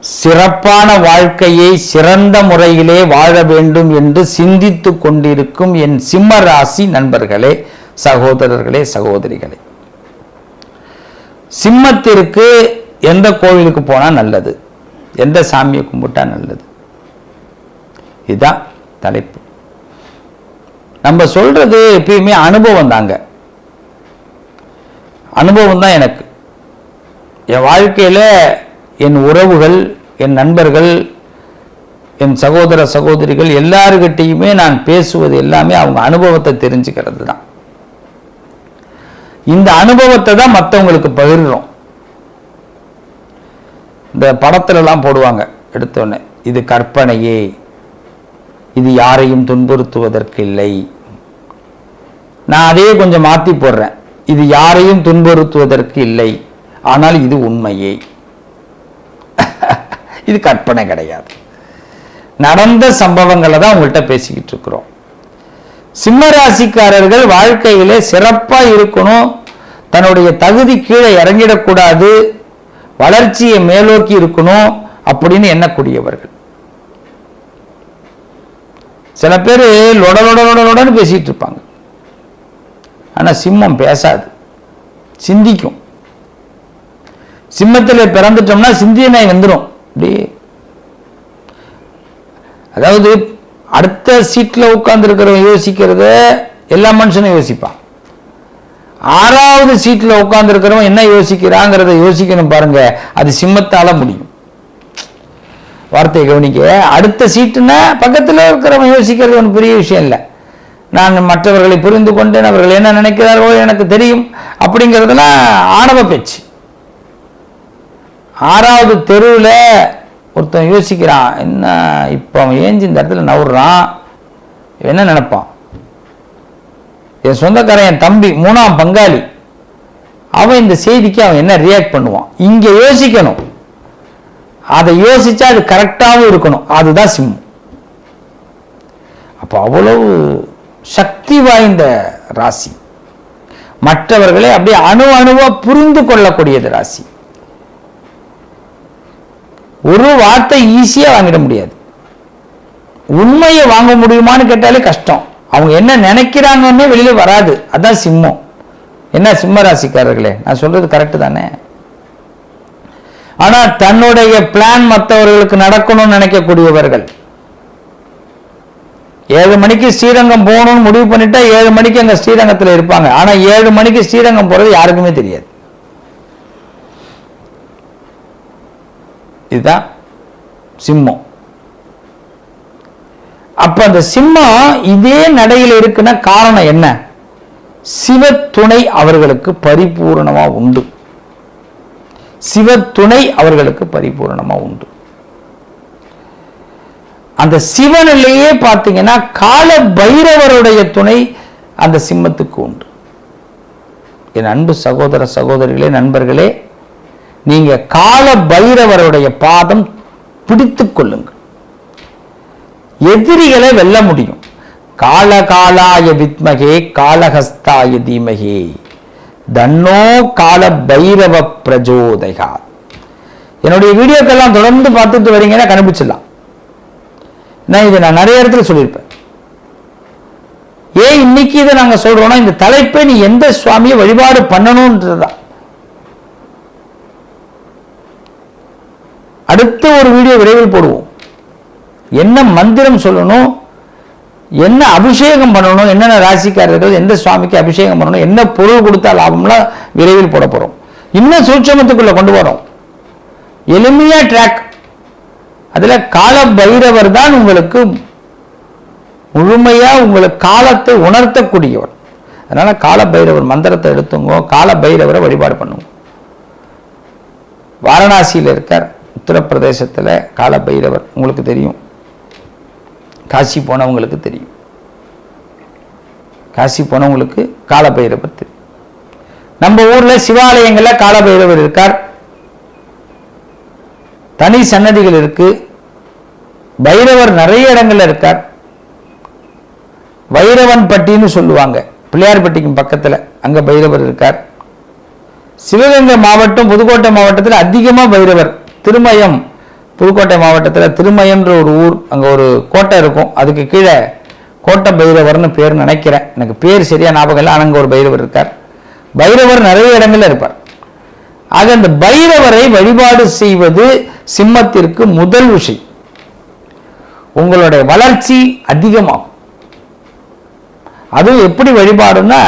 சிறப்பான வாழ்க்கையை சிறந்த முறையிலே வாழ வேண்டும் என்று சிந்தித்து கொண்டிருக்கும் என் சிம்ம ராசி நண்பர்களே சகோதரர்களே சகோதரிகளே. சிம்மத்திற்கு எந்த கோவிலுக்கு போனா நல்லது? எந்த சாமியை கும்பிட்டா நல்லது? இதுதான் தலைப்பு. நம்ம சொல்றது எப்பயுமே அனுபவம் தாங்க. அனுபவம் தான் எனக்கு. என் வாழ்க்கையில என் உறவுகள் என் நண்பர்கள் என் சகோதர சகோதரிகள் எல்லாருக்கிட்டையுமே நான் பேசுவது எல்லாமே அவங்க அனுபவத்தை தெரிஞ்சுக்கிறது தான். இந்த அனுபவத்தை தான் மற்றவங்களுக்கு பகிர்றோம். இந்த படத்துலலாம் போடுவாங்க எடுத்தோடனே இது கற்பனையே இது யாரையும் துன்புறுத்துவதற்கு இல்லை. நான் அதையே கொஞ்சம் மாற்றி போடுறேன் இது யாரையும் துன்புறுத்துவதற்கு இல்லை ஆனால் இது உண்மையே. இது கற்பனை கிடையாது. நடந்த சம்பவங்களை தான் உங்கள்கிட்ட பேசிக்கிட்டு இருக்கிறோம். சிம்ம ராசிக்காரர்கள் வாழ்க்கையிலே சிறப்பா இருக்கணும். தன்னுடைய தகுதி கீழே இறங்கிடக்கூடாது. வளர்ச்சியை மேலோக்கி இருக்கணும் அப்படின்னு எண்ணக்கூடியவர்கள். சில பேர் லொட பேசிகிட்டு பேசிட்டு இருப்பாங்க. ஆனா சிம்மம் பேசாது. சிந்திக்கும். சிம்மத்தில் பிறந்துட்டோம்னா சிந்தியனை வந்துடும் அப்படி. அதாவது அடுத்த சீட்டில் உட்காந்துருக்கிறவன் யோசிக்கிறத எல்லா மனுஷனும் யோசிப்பான். ஆறாவது சீட்டில் உட்காந்துருக்கிறவன் என்ன யோசிக்கிறாங்கிறத யோசிக்கணும் பாருங்க. அது சிம்மத்தால முடியும். வார்த்தையை கவனிக்க. அடுத்த சீட்டுனா பக்கத்தில் இருக்கிறவன் யோசிக்கிறது ஒன்றும் பெரிய விஷயம் இல்லை. நான் மற்றவர்களை புரிந்து கொண்டேன். அவர்கள் என்ன நினைக்கிறார்களோ எனக்கு தெரியும். அப்படிங்கிறதுலாம் ஆணவ பேச்சு. ஆறாவது தெருவில் ஒருத்தன் யோசிக்கிறான் என்ன இப்போ அவன் ஏஞ்சி இந்த இடத்துல நவுறான்? என்ன நினைப்பான்? என் சொந்தக்காரன் என் தம்பி மூணாம் பங்காளி. அவன் இந்த செய்திக்கு அவன் என்ன ரியாக்ட் பண்ணுவான்? இங்கே யோசிக்கணும். அதை யோசிச்சா அது கரெக்டாகவும் இருக்கணும். அதுதான் சிம்மம். அப்போ அவ்வளவு சக்தி வாய்ந்த ராசி. மற்றவர்களை அப்படியே அணு அணுவாக புரிந்து கொள்ளக்கூடியது ராசி. ஒரு வார்த்தை ஈஸியாக வாங்கிட முடியாது. உண்மையை வாங்க முடியுமான்னு கேட்டாலே கஷ்டம். அவங்க என்ன நினைக்கிறாங்கன்னே வெளியில் வராது. அதான் சிம்மம். என்ன சிம்ம ராசிக்காரர்களே? நான் சொல்றது கரெக்டு தானே? ஆனால் தன்னுடைய பிளான் மற்றவர்களுக்கு நடக்கணும்னு நினைக்கக்கூடியவர்கள். ஏழு மணிக்கு ஸ்ரீரங்கம் போகணும்னு முடிவு பண்ணிட்டா ஏழு மணிக்கு அங்கே ஸ்ரீரங்கத்தில் இருப்பாங்க. ஆனால் ஏழு மணிக்கு ஸ்ரீரங்கம் போகிறது யாருக்குமே தெரியாது. இதுதான் சிம்மம். அப்ப அந்த சிம்மம் இதே நடையில் இருக்குன்னா காரணம் என்ன? சிவத்துணை அவர்களுக்கு பரிபூரணமா உண்டு. சிவத்துணை அவர்களுக்கு பரிபூரணமா உண்டு. அந்த சிவனிலேயே பார்த்தீங்கன்னா கால பைரவருடைய துணை அந்த சிம்மத்துக்கு உண்டு. என் அன்பு சகோதர சகோதரிகளே நண்பர்களே நீங்க கால பைரவருடைய பாதம் பிடித்து கொள்ளுங்கள். எதிரிகளை வெல்ல முடியும். கால காலாய வித்மகே காலஹஸ்தாய தீமகே. தன்னோ கால பைரவ பிரஜோதகா என்னுடைய வீடியோக்கெல்லாம் தொடர்ந்து பார்த்துட்டு வரீங்கன்னா கண்டுபிடிச்சிடலாம். நான் இதை நான் நிறைய இடத்துல சொல்லியிருப்பேன். ஏன் இன்னைக்கு இதை நாங்க சொல்றோம்னா இந்த தலைப்பை நீ எந்த சுவாமியை வழிபாடு பண்ணணும்ன்றதுதான் அடுத்த ஒரு வீடியோ விரைவில் போடுவோம். என்ன மந்திரம் சொல்லணும்? என்ன அபிஷேகம் பண்ணணும்? என்னென்ன ராசிக்காரர்கள் எந்த சுவாமிக்கு அபிஷேகம் பண்ணணும்? என்ன பொருள் கொடுத்தா லாபம்லாம் விரைவில் போட போகிறோம் இன்னும் சூட்சமத்துக்குள்ள கொண்டு வரோம். எளிமையாக ட்ராக் அதில் கால பைரவர் தான் உங்களுக்கு முழுமையாக உங்களுக்கு காலத்தை உணர்த்தக்கூடியவர். அதனால் கால பைரவர் மந்திரத்தை எடுத்துங்க கால பைரவரை வழிபாடு பண்ணுங்க. வாரணாசியில் இருக்கார். உத்தரப்பிரதேசத்தில் கால பைரவர் உங்களுக்கு தெரியும். காசி போனவங்களுக்கு தெரியும். காசி போனவங்களுக்கு காலபைரவர் தெரியும். நம்ம ஊர்ல சிவாலயங்கள்ல கால பைரவர் இருக்கார். தனி சன்னதிகள் இருக்கு. பைரவர் நிறைய இடங்கள்ல இருக்கார். வைரவன் பட்டின்னு சொல்லுவாங்க. பிள்ளையார்பட்டிக்கு பக்கத்துல அங்க பைரவர் இருக்கார். சிவகங்கை மாவட்டம் புதுக்கோட்டை மாவட்டத்தில் அதிகமா பைரவர் திருமயம் புதுக்கோட்டை மாவட்டத்தில் திருமயம்ன்ற ஒரு ஊர் அங்கே ஒரு கோட்டை இருக்கும். அதுக்கு கீழே கோட்டை பைரவர்னு பேர் நினைக்கிறேன். எனக்கு பேர் சரியா ஞாபகம் இல்லை. ஆனால் அங்கே ஒரு பைரவர் இருக்கார். பைரவர் நிறைய இடங்கள்ல இருப்பார். ஆக அந்த பைரவரை வழிபாடு செய்வது சிம்மத்திற்கு முதல் விஷயம். உங்களுடைய வளர்ச்சி அதிகமாகும். அதுவும் எப்படி வழிபாடுன்னா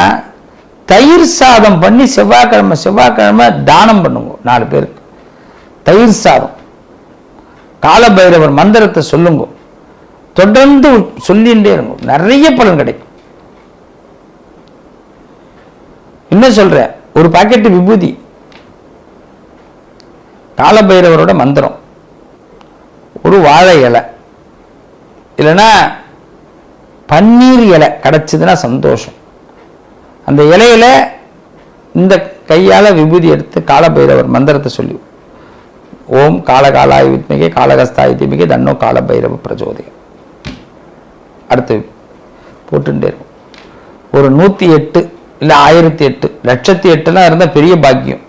தயிர் சாதம் பண்ணி செவ்வாய்க்கிழமை செவ்வாய்க்கிழமை தானம் பண்ணுவோம். நாலு பேருக்கு. தயிர் சாதம். காலபைரவர் மந்திரத்தை சொல்லுங்க. தொடர்ந்து சொல்லிகிட்டே இருங்க. நிறைய பலன் கிடைக்கும். என்ன சொல்ற? ஒரு பாக்கெட் விபூதி. காலபைரவரோட மந்திரம். ஒரு வாழை இலை. இல்லைன்னா பன்னீர் இலை கிடச்சிதுன்னா சந்தோஷம். அந்த இலையில இந்த கையால விபூதி எடுத்து காலபைரவர் மந்திரத்தை சொல்லி ஓம் காலகாலாய் வித்மிகே காலகஸ்தாய் தீமிகே தன்னோ காலபைரவ பிரச்சோதயம் அடுத்து போட்டுட்டே இருக்கும் ஒரு நூற்றி எட்டு இல்லை ஆயிரத்தி எட்டு லட்சத்தி எட்டுலாம் இருந்தால் பெரிய பாக்கியம்.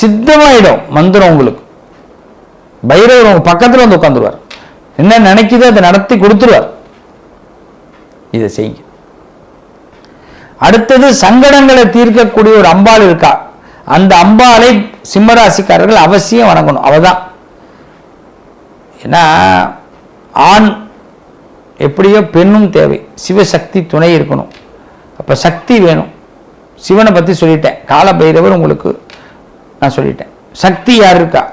சித்தமாயிடும் மந்திரம் உங்களுக்கு. பைரவர் உங்க பக்கத்தில் வந்து உட்காந்துருவார். என்ன நினைக்குதோ அதை நடத்தி கொடுத்துருவார். இதை செய்யுங்க. அடுத்தது சங்கடங்களை தீர்க்கக்கூடிய ஒரு அம்பாள் இருக்கா? அந்த அம்பாளை சிம்மராசிக்காரர்கள் அவசியம் வணங்கணும். அவதான். ஏன்னா ஆண் எப்படியோ பெண்ணும் தேவை. சிவசக்தி துணை இருக்கணும். அப்போ சக்தி வேணும். சிவனை பற்றி சொல்லிட்டேன். கால பைரவர் உங்களுக்கு நான் சொல்லிட்டேன். சக்தி யார் இருக்கா?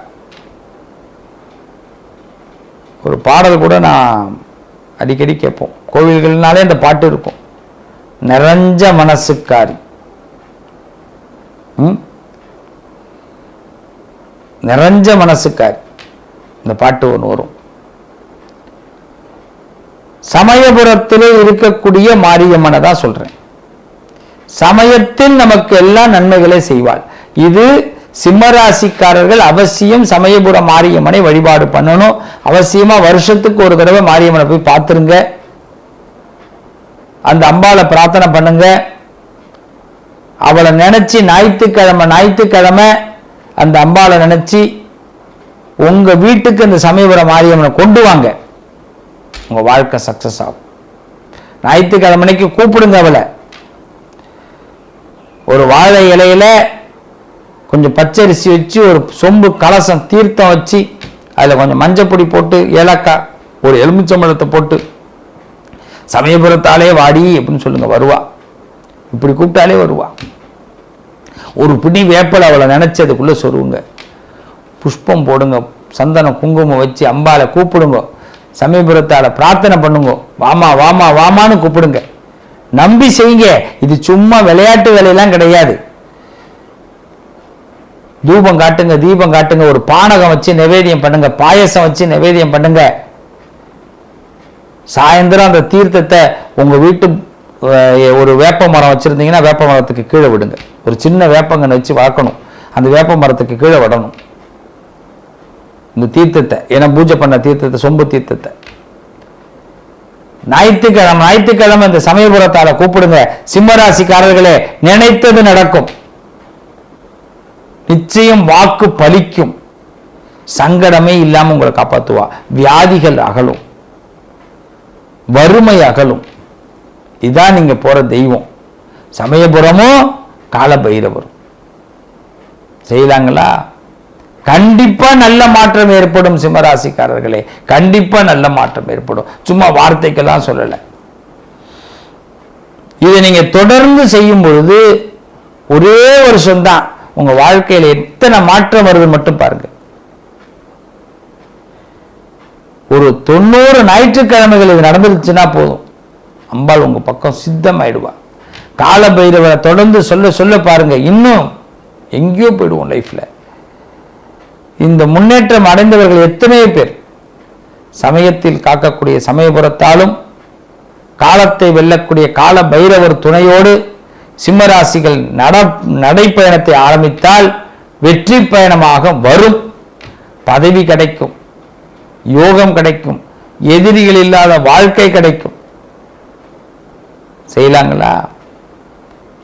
ஒரு பாடல் கூட நான் அடிக்கடி கேட்போம். கோவில்கள்னாலே இந்த பாட்டு இருக்கும். நிறைஞ்ச மனசுக்காரி. ம்? நிறைஞ்ச மனசுக்கார். இந்த பாட்டு ஒன்று வரும். சமயபுரத்திலே இருக்கக்கூடிய மாரியம்மனை தான் சொல்றேன். சமயத்தில் நமக்கு எல்லாம் நன்மைகளை செய்வாள். இது சிம்மராசிக்காரர்கள் அவசியம் சமயபுர மாரியம்மனை வழிபாடு பண்ணணும். அவசியமா வருஷத்துக்கு ஒரு தடவை மாரியம்மனை போய் பார்த்துருங்க. அந்த அம்பாளை பிரார்த்தனை பண்ணுங்க. அவளை நினைச்சு ஞாயிற்றுக்கிழமை ஞாயிற்றுக்கிழமை அந்த அம்பாவை நினைச்சு உங்க வீட்டுக்கு அந்த சமயபுரம் மாரியம்மனை கொண்டு வாங்க. உங்க வாழ்க்கை சக்ஸஸ் ஆகும். ஞாயிற்றுக்கிழமைக்கு கூப்பிடுங்க அவளை. ஒரு வாழை இலையில கொஞ்சம் பச்சரிசி வச்சு ஒரு சொம்பு கலசம் தீர்த்தம் வச்சு அதில் கொஞ்சம் மஞ்சப்பொடி போட்டு ஏலக்காய் ஒரு எலுமிச்சம்பழத்தை போட்டு சமயபுரத்தாலே வாடி அப்படின்னு சொல்லுங்க வருவா. இப்படி கூப்பிட்டாலே வருவா. ஒரு பிடி வேப்பலை அவளை நினச்சதுக்குள்ளே அதுக்குள்ள புஷ்பம் போடுங்க சந்தனம் குங்குமம் வச்சு அம்பாவை கூப்பிடுங்க சமயபுரத்தால பிரார்த்தனை பண்ணுங்க. வாமா வாமா வாமான்னு கூப்பிடுங்க. நம்பி செய்யுங்க. இது சும்மா விளையாட்டு வேலையெல்லாம் கிடையாது. தூபம் காட்டுங்க தீபம் காட்டுங்க ஒரு பானகம் வச்சு நிவேதியம் பண்ணுங்க பாயசம் வச்சு நிவேதியம் பண்ணுங்க. சாயந்தரம் அந்த தீர்த்தத்தை உங்க வீட்டு ஒரு வேப்ப மரம் வச்சிருந்தீங்கன்னா வேப்ப மரத்துக்கு கீழே விடுங்க. ஒரு சின்ன வேப்பங்கன்னு வச்சு வளர்க்கணும் அந்த வேப்ப மரத்துக்கு கீழே விடணும். இந்த தீர்த்தத்தை ஏன்னா பூஜை பண்ண தீர்த்தத்தை சொம்பு தீர்த்தத்தை. ஞாயிற்றுக்கிழமை ஞாயிற்றுக்கிழமை இந்த சமயபுரத்தால கூப்பிடுங்க. சிம்மராசிக்காரர்களே நினைத்தது நடக்கும். நிச்சயம் வாக்கு பலிக்கும். சங்கடமே இல்லாம உங்களை காப்பாத்துவா. வியாதிகள் அகலும். வறுமை அகலும். இதான் நீங்க போற தெய்வம். சமயபுரமும் காலபைரவர். செய்யலாங்களா கண்டிப்பா நல்ல மாற்றம் ஏற்படும் சிம்மராசிக்காரர்களே. கண்டிப்பா நல்ல மாற்றம் ஏற்படும். சும்மா வார்த்தைக்கெல்லாம் சொல்லல. இதை நீங்க தொடர்ந்து செய்யும் பொழுது ஒரே வருஷம்தான் உங்க வாழ்க்கையில எத்தனை மாற்றம் வருது மட்டும் பாருங்க. ஒரு தொண்ணூறு ஞாயிற்றுக்கிழமைகள் இது நடந்துருச்சுன்னா போதும். அம்பாள் உங்க பக்கம் சித்தமாயிடுவா. கால பைரவரை தொடர்ந்து சொல்ல சொல்ல பாருங்க. இன்னும் எங்கேயோ போயிடுவோம் லைஃப்ல இந்த முன்னேற்றம் அடைந்தவர்கள் எத்தனையோ பேர்? சமயத்தில் காக்கக்கூடிய சமயபுரத்தாலும் காலத்தை வெல்லக்கூடிய கால பைரவர் துணையோடு சிம்மராசிகள் நட நடைப்பயணத்தை ஆரம்பித்தால் வெற்றி பயணமாக வரும். பதவி கிடைக்கும். யோகம் கிடைக்கும். எதிரிகள் இல்லாத வாழ்க்கை கிடைக்கும். செய்யலாங்களா?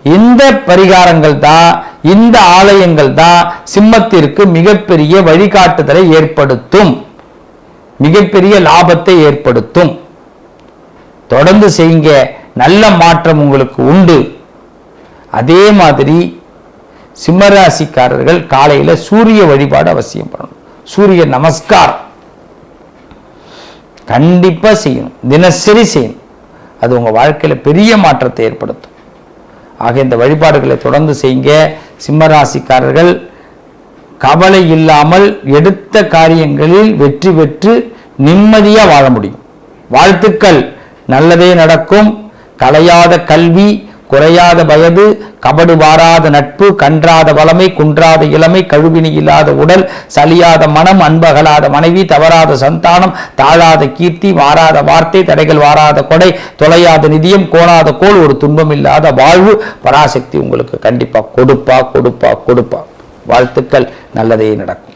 இந்த பரிகாரங்கள் தான் இந்த ஆலயங்கள் தான் சிம்மத்திற்கு மிகப்பெரிய வழிகாட்டுதலை ஏற்படுத்தும். மிகப்பெரிய லாபத்தை ஏற்படுத்தும். தொடர்ந்து செய்யுங்க நல்ல மாற்றம் உங்களுக்கு உண்டு. அதே மாதிரி சிம்மராசிக்காரர்கள் காலையில சூரிய வழிபாடு அவசியம் பண்ணணும். சூரிய நமஸ்காரம் கண்டிப்பா செய்யணும். தினசரி செய்யணும். அது உங்க வாழ்க்கையில பெரிய மாற்றத்தை ஏற்படுத்தும். ஆக இந்த வழிபாடுகளை தொடர்ந்து செய்யுங்க. சிம்மராசிக்காரர்கள் கவலை இல்லாமல் எடுத்த காரியங்களில் வெற்றி பெற்று நிம்மதியா வாழ முடியும். வாழ்த்துக்கள். நல்லதே நடக்கும். கலையாத கல்வி குறையாத வயது கபடு வாராத நட்பு கன்றாத வளமை குன்றாத இளமை கழுவினி இல்லாத உடல் சலியாத மனம் அன்பகலாத மனைவி தவறாத சந்தானம் தாழாத கீர்த்தி வாராத வார்த்தை தடைகள் வாராத கொடை தொலையாத நிதியம் கோணாத கோல் ஒரு துன்பம் இல்லாத வாழ்வு பராசக்தி உங்களுக்கு கண்டிப்பா கொடுப்பா கொடுப்பா கொடுப்பா. வாழ்த்துக்கள் நல்லதே நடக்கும்.